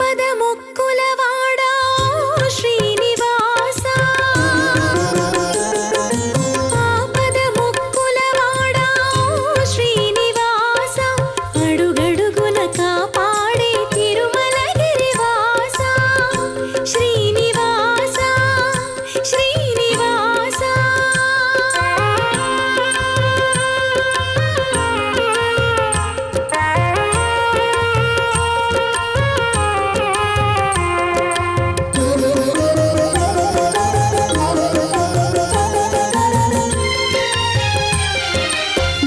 പദമുക്കുലവാ